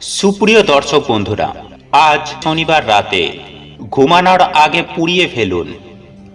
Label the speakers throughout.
Speaker 1: সুপ্রিয় দর্শক বন্ধুরা, আজ শনিবার রাতে ঘুমানোর আগে পুড়িয়ে ফেলুন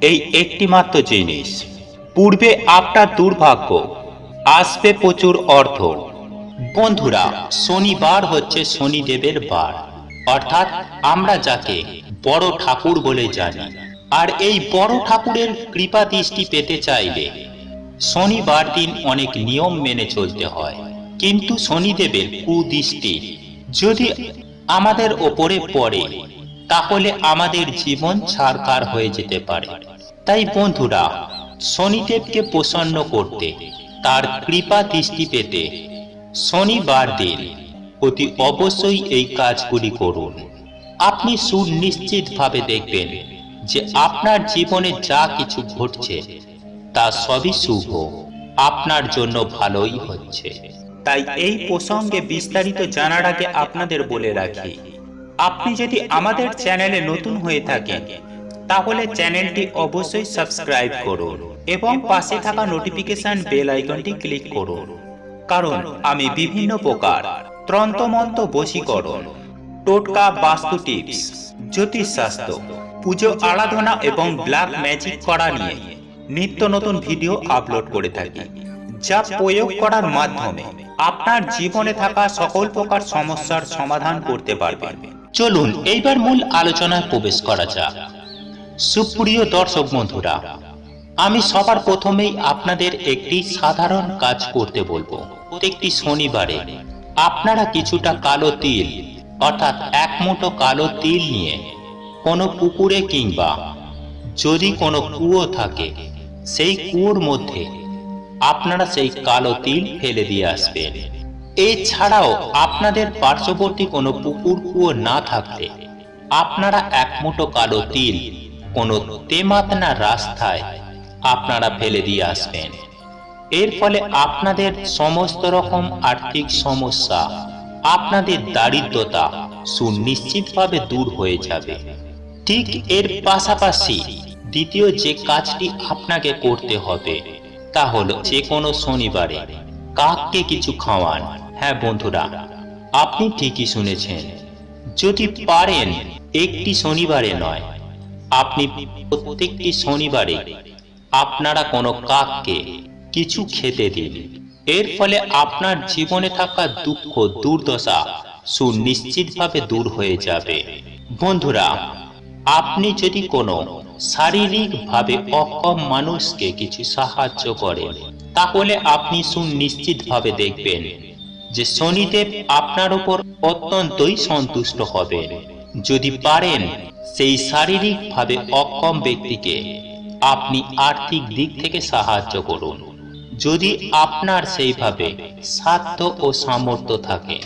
Speaker 1: এই একটিমাত্র জিনিস। পূর্বে আপনার দুর্ভাগ্য, আসবে প্রচুর অর্থ। বন্ধুরা, শনিবার হচ্ছে শনিদেবের বার, অর্থাৎ আমরা যাকে বড় ঠাকুর বলে জানি। আর এই বড় ঠাকুরের কৃপা দৃষ্টি পেতে চাইলে শনিবার দিন অনেক নিয়ম মেনে চলতে হয়। কিন্তু শনিদেবের কুদৃষ্টি যদি আমাদের ওপরে পড়ে, তাহলে আমাদের জীবন ছাড়কার হয়ে যেতে পারে। তাই বন্ধুরা, শনিদেবকে প্রসন্ন করতে, তার কৃপা দৃষ্টি পেতে শনিবার দিন অতি অবশ্যই এই কাজগুলি করুন। আপনি সুনিশ্চিতভাবে দেখবেন যে আপনার জীবনে যা কিছু ঘটছে, তা সবই শুভ। আপনার জন্য ভালোই হচ্ছে। তাই এই প্রসঙ্গে বিস্তারিত জানার আগে আপনাদের বলে রাখি, আপনি যদি আমাদের চ্যানেলে নতুন হয়ে থাকেন, তাহলে চ্যানেলটি অবশ্যই সাবস্ক্রাইব করুন এবং পাশে থাকা নোটিফিকেশন বেল আইকনটি ক্লিক করুন। কারণ আমি বিভিন্ন প্রকার ত্রন্তমন্ত বশীকরণ, টোটকা বাস্তু টিপস জ্যোতিষশাস্ত্র পুজো আরাধনা এবং ব্ল্যাক ম্যাজিক করা নিয়ে নিত্য নতুন ভিডিও আপলোড করে থাকি। যা প্রয়োগ করার মাধ্যমে আপনার জীবনে থাকা সকল প্রকার সমস্যার সমাধান করতে পারবেন। চলুন, এইবার মূল আলোচনায় প্রবেশ করা যাক। সুপ্রিয় দর্শক বন্ধুরা, আমি সবার প্রথমেই আপনাদের একটি সাধারণ কাজ করতে বলব। প্রত্যেকটি শনিবারে আপনারা কিছুটা কালো তিল, অর্থাৎ এক মুঠো কালো তিল নিয়ে কোনো পুকুরে কিংবা যদি কোনো কুয়ো থাকে, সেই কুয়োর মধ্যে আপনারা সেই কালো তিল ফেলে দিয়ে আসবেন। এছাড়াও আপনাদের পার্শ্ববর্তী কোনো পুকুর কুয়ো না থাকলে আপনারা এক মুঠো কালো তিল কোনো তেমাতনা রাস্তায় আপনারা ফেলে দিয়ে আসবেন। এর ফলে আপনাদের সমস্ত রকম আর্থিক সমস্যা, আপনাদের দারিদ্রতা সুনিশ্চিতভাবে দূর হয়ে যাবে। ঠিক এর পাশাপাশি দ্বিতীয় যে কাজটি আপনাকে করতে হবে তা হলো যে কোনো শনিবারে কাককে কিছু খাওয়ান। হ্যাঁ বন্ধুরা, আপনি ঠিকই শুনেছেন। যদি পারেন একটি শনিবারে নয়, আপনি প্রত্যেকটি শনিবারে আপনারা কোনো কাককে কিছু খেতে দিন। এর ফলে আপনার জীবনে থাকা দুঃখ, দুর্দশা সুনিশ্চিতভাবে দূর হয়ে যাবে। বন্ধুরা আপনি যদি কোনো শারীরিকভাবে অক্ষম মানুষকে কিছু সাহায্য করেন, তাহলে আপনি সুনিশ্চিতভাবে দেখবেন যে শনিদেব আপনার উপর অত্যন্তই সন্তুষ্ট হবেন। যদি পারেন, সেই শারীরিকভাবে অক্ষম ব্যক্তিকে আপনি আর্থিক দিক থেকে সাহায্য করুন। যদি আপনার সেইভাবে সাধ্য ও সামর্থ্য থাকে,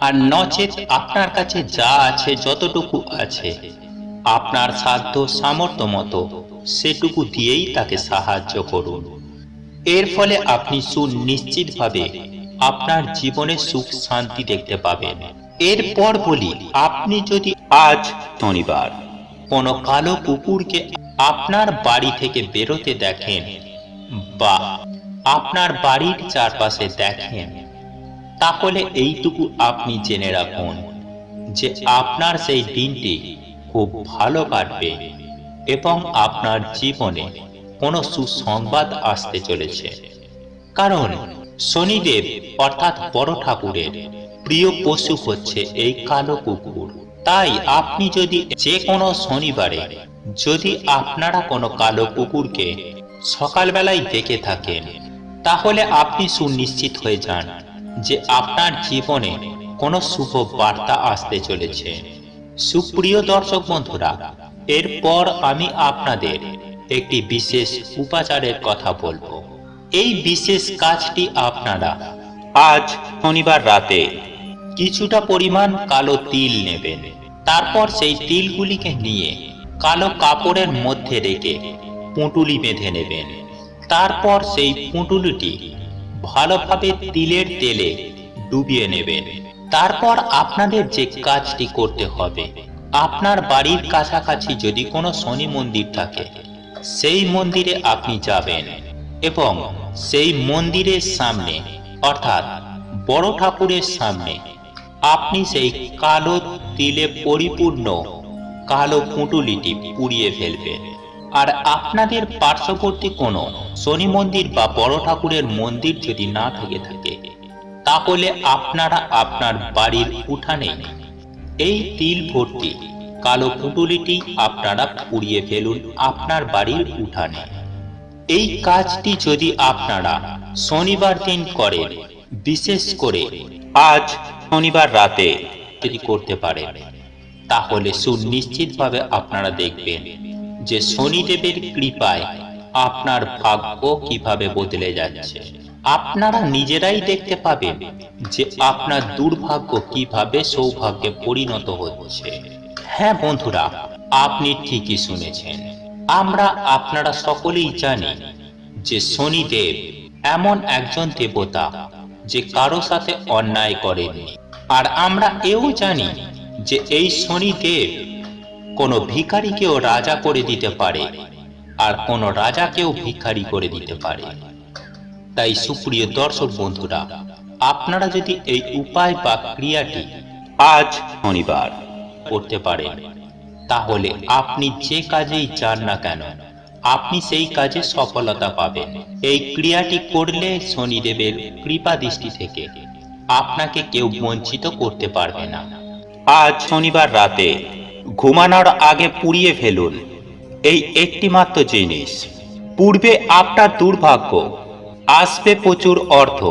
Speaker 1: আর নচেত আপনার কাছে যা আছে, যতটুকু আছে আপনার সাধ্য সামর্থ্য মতো সেটুকু দিয়েই তাকে সাহায্য করুন। এর ফলে আপনি সুনিশ্চিতভাবে আপনার জীবনে সুখ শান্তি দেখতে পাবেন। এরপর বলি, আপনি যদি আজ শনিবার কোনো কালো কুকুরকে আপনার বাড়ি থেকে বেরোতে দেখেন বা আপনার বাড়ির চারপাশে দেখেন, তাহলে এইটুকু আপনি জেনে রাখুন যে আপনার সেই দিনটি খুব ভালো কাটবে এবং আপনার জীবনে কোনো সুসংবাদ আসতে চলেছে। কারণ শনিদেব অর্থাৎ বড় ঠাকুরের প্রিয় পশু হচ্ছে এই কালো কুকুর। তাই আপনি যদি যে কোনো শনিবারে যদি আপনারা কোনো কালো কুকুরকে সকালবেলায় দেখে থাকেন, তাহলে আপনি সুনিশ্চিত হয়ে যান যে আপনার জীবনে কোনো শুভ বার্তা আসতে চলেছে। সুপ্রিয় দর্শক বন্ধুরা, এরপর আমি আপনাদের একটি বিশেষ উপাচারের কথা বলব। এই বিশেষ কাজটি আপনারা আজ শনিবার রাতে কিছুটা পরিমাণ কালো তিল নেবেন। তারপর সেই তিলগুলিকে নিয়ে কালো কাপড়ের মধ্যে রেখে পুঁটুলি বেঁধে নেবেন। তারপর সেই পুঁটুলিটি ভালোভাবে তিলের তেলে ডুবিয়ে নেবেন। তারপর আপনাদের যে কাজটি করতে হবে, আপনার বাড়ির কাছাকাছি যদি কোনো শনি মন্দির থাকে, সেই মন্দিরে আপনি যাবেন এবং সেই মন্দিরের সামনে, অর্থাৎ বড় ঠাকুরের সামনে, আপনি সেই কালো তিলে পরিপূর্ণ কালো পুঁটুলিটি পুড়িয়ে ফেলবেন। আর আপনাদের পার্শ্ববর্তী কোনো শনি মন্দির বা বড় ঠাকুরের মন্দির যদি না থেকে, থাকে তাহলে আপনারা আপনার বাড়ির উঠানে এই তিল ভর্তি কালো পুঁটুলিটি আপনারা পুড়িয়ে ফেলুন আপনার বাড়ির উঠানে। এই কাজটি যদি আপনারা শনিবার দিন করেন, বিশেষ করে আজ শনিবার রাতে যদি করতে পারেন, তাহলে সুনিশ্চিতভাবে আপনারা দেখবেন যে শনিদেবের কৃপায় আপনার ভাগ্য কীভাবে বদলে যাচ্ছে। আপনারা নিজেরাই দেখতে পাবেন যে আপনার দুর্ভাগ্য কীভাবে সৌভাগ্যে পরিণত হচ্ছে। হ্যাঁ বন্ধুরা, আপনি ঠিকই শুনেছেন। আমরা আপনারা সকলেই জানি যে শনিদেব এমন একজন দেবতা যে কারও সাথে অন্যায় করেননি। আর আমরা এও জানি যে এই শনিদেব কোনো ভিখারিকেও রাজা করে দিতে পারে আর কোনো রাজাকেও ভিখারি করে দিতে পারে। তাই সুপ্রিয় দর্শক বন্ধুরা, আপনারা যদি এই উপায় বা ক্রিয়াটি আজ শনিবার করতে পারেন, তাহলে আপনি যে কাজেই যান না কেন, আপনি সেই কাজে সফলতা পাবেন। এই ক্রিয়াটি করলে শনিদেবের কৃপা দৃষ্টি থেকে আপনাকে কেউ বঞ্চিত করতে পারবে না। আজ শনিবার রাতে ঘুমানোর আগে পুড়িয়ে ফেলুন। এই একটি মাত্র জিনিস। পূর্বে আপনার দুর্ভাগ্য আসবে প্রচুর অর্থ।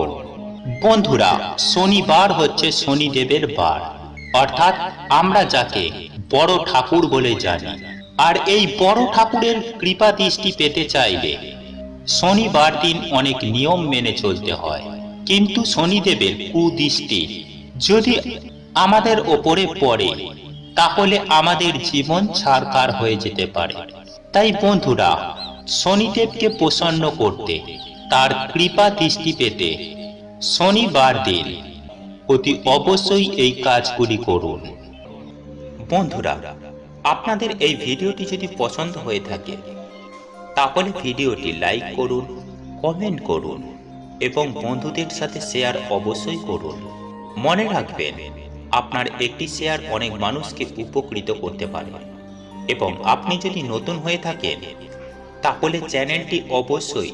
Speaker 1: বন্ধুরা, শনিবার হচ্ছে শনিদেবের বার। অর্থাৎ আমরা যাকে বড় ঠাকুর বলে জানি। আর এই বড় ঠাকুরের কৃপা দৃষ্টি পেতে চাইলে শনিবার দিন অনেক নিয়ম মেনে চলতে হয়। কিন্তু শনিদেবের কুদৃষ্টি যদি আমাদের ওপরে পড়ে, তাহলে আমাদের জীবন ছাড়কার হয়ে যেতে পারে। তাই বন্ধুরা, শনিদেবকে প্রসন্ন করতে তার কৃপা দৃষ্টি পেতে শনিবার দিন অতি অবশ্যই এই কাজগুলি করুন। বন্ধুরা, আপনাদের এই ভিডিওটি যদি পছন্দ হয়ে থাকে, তাহলে ভিডিওটি লাইক করুন, কমেন্ট করুন এবং বন্ধুদের সাথে শেয়ার অবশ্যই করুন। মনে রাখবেন, আপনার একটি শেয়ার অনেক মানুষকে উপকৃত করতে পারে এবং আপনি যদি নতুন হয়ে থাকেন, তাহলে চ্যানেলটি অবশ্যই